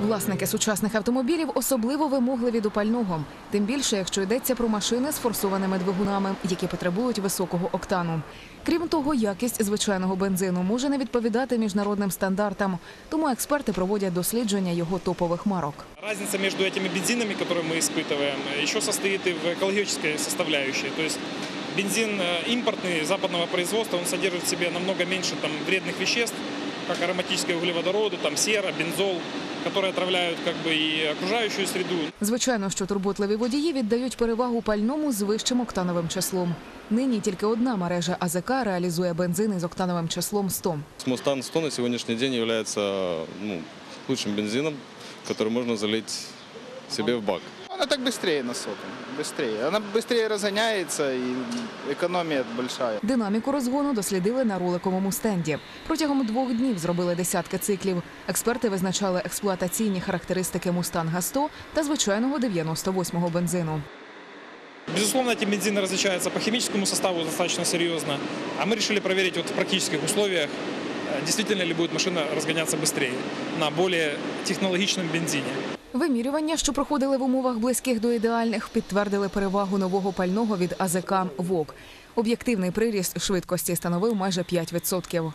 Власники сучасних автомобілів особливо вимогливі до пального, тим більше, якщо йдеться про машини з форсованими двигунами, які потребують високого октану. Крім того, якість звичайного бензину може не відповідати міжнародним стандартам, тому експерти проводять дослідження його топових марок. Разница между этими бензинами, которые мы испытываем, еще состоит и в экологической составляющей. То есть бензин э, импортный западного производства, он содержит в себе намного меньше там, вредных веществ, как ароматические углеводороды, там, сера, бензол, которые отравляют как бы, и окружающую среду. Звичайно, що турботливі водії віддають перевагу пальному з вищим октановим числом. Нині тільки одна мережа АЗК реалізує бензини з октановим числом 100. Мустанг 100 на сегодняшний день является ну, лучшим бензином, который можно залить себе в бак. Она так быстрее на сотом, быстрее. Она быстрее разгоняется и экономия большая. Динаміку розгону дослідили на роликовому стенді. Протягом двох днів зробили десятки циклів. Експерти визначали експлуатаційні характеристики Мустанга 100 та звичайного 98-го бензину. Безусловно, эти бензины различаются по химическому составу достаточно серьезно. А мы решили проверить вот в практических условиях, э, действительно ли будет машина разгоняться быстрее на более технологичном бензине. Вимірювання, що проходили в умовах близьких до ідеальних, підтвердили перевагу нового пального від АЗК ВОК. Об'єктивний приріст швидкості становив майже 5%.